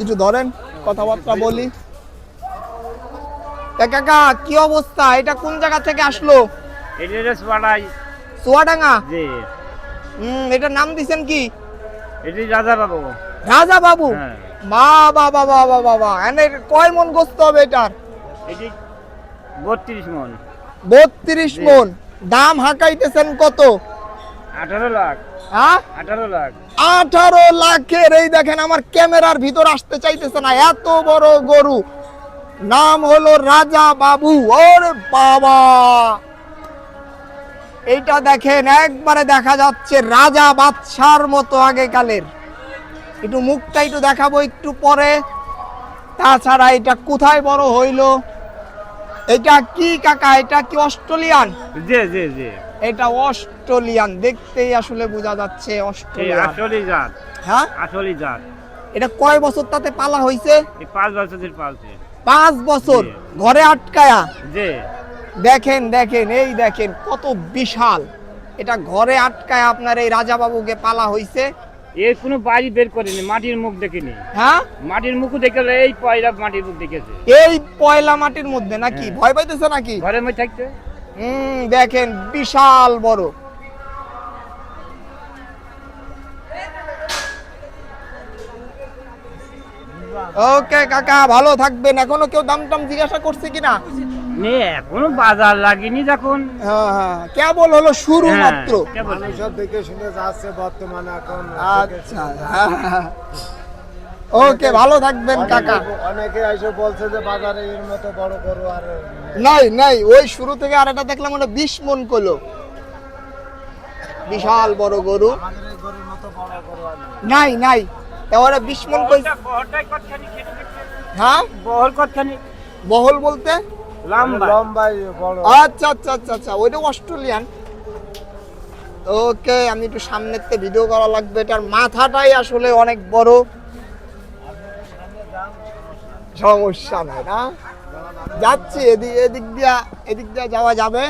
একটু ধরেন কথাবার্তা বলি। কাকা কি অবস্থা? এটা কোন জায়গা থেকে আসলো? এটা রেস পাড়াই চুয়াডাঙ্গা যে হুম এটার নাম দিছেন কি? এটি রাজা বাবু রাজা বাবু হ্যাঁ বাবা বাবা বাবা বাবা এনে কয় মন গোস্ত হবে এটার? এটি বত্রিশ মন। বত্রিশ জি। মন। দাম হাঁকাইতেছেন কত? আঠারো লাখ। হ্যাঁ? আঠারো লাখ। আঠারো লাখের এই দেখেন আমার ক্যামেরার ভিতর আসতে চাইতেছে না এত বড় গরু। নাম হলো রাজা বাবু ওরে বাবা। এইটা দেখেন একবারে দেখা যাচ্ছে রাজা বাদশার মতো আগেকালের। একটু মুখটা একটু দেখাবো একটু পরে। তাছাড়া এটা কোথায় বড় হইল? এটা কি কাকা? এটা কি অস্ট্রেলিয়ান? যে যে যে এটা অস্ট্রেলিয়ান দেখতেই আসলে বোঝা যাচ্ছে অস্ট্রেলিয়ান। আসলি জাত। হ্যাঁ? আসলি জাত। এটা কয় বছর তাতে পালা হইছে? পাঁচ বছরের পালছে। পাঁচ বছর ঘরে আটকায়া? যে দেখেন দেখেন এই দেখেন কত বিশাল। এটা ঘরে আটকায় আপনার এই রাজা বাবুকে পালা হইছে। এর কোনো বাড়ি বের করেনি মাটির মুখ দেখেনি। হ্যাঁ? মাটির মুখ দেখে এই পয়লা মাটির মুখ দেখেছে। এই পয়লা মাটির মধ্যে নাকি? হ্যাঁ। ভয় পাইতেছে নাকি? ঘরের মধ্যে থাকতে? হুম দেখেন বিশাল বড়। ওকে কাকা ভালো থাকবেন। এখনও কেউ দাম টাম জিজ্ঞাসা করছে কিনা? এখনও বাজার লাগেনি যখন। হ্যাঁ হ্যাঁ কেবল হলো শুরু হ্যাঁ, মাত্র। সব দেখে শুনে যাচ্ছে বর্তমানে এখন। আচ্ছা ওকে ভালো থাকবেন কাকা। অনেকে- এসে বলছে যে বাজারে এর মতো বড় গরু আর নাই নাই ওই শুরু থেকে আর একটা দেখলাম ওটা বিশ মন কলো বিশাল বড় গরু। আমাদের এই গরুর মতো বড় গরু আর নেই। নাই এবারে বিশ মন কই? হ্যাঁ? বহর কতখানি? বহল বলতে? লম্বা। লম্বাই বড়। আচ্ছা আচ্ছা আচ্ছা আচ্ছা ওইটা অস্ট্রেলিয়ান। ওকে আমি একটু সামনের থেকে ভিডিও করা লাগবে এটার মাথাটাই আসলে অনেক বড়। সমস্যা নাই না? যাচ্ছি এদিক এদিক দিয়া এদিক দিয়া যাওয়া যাবে।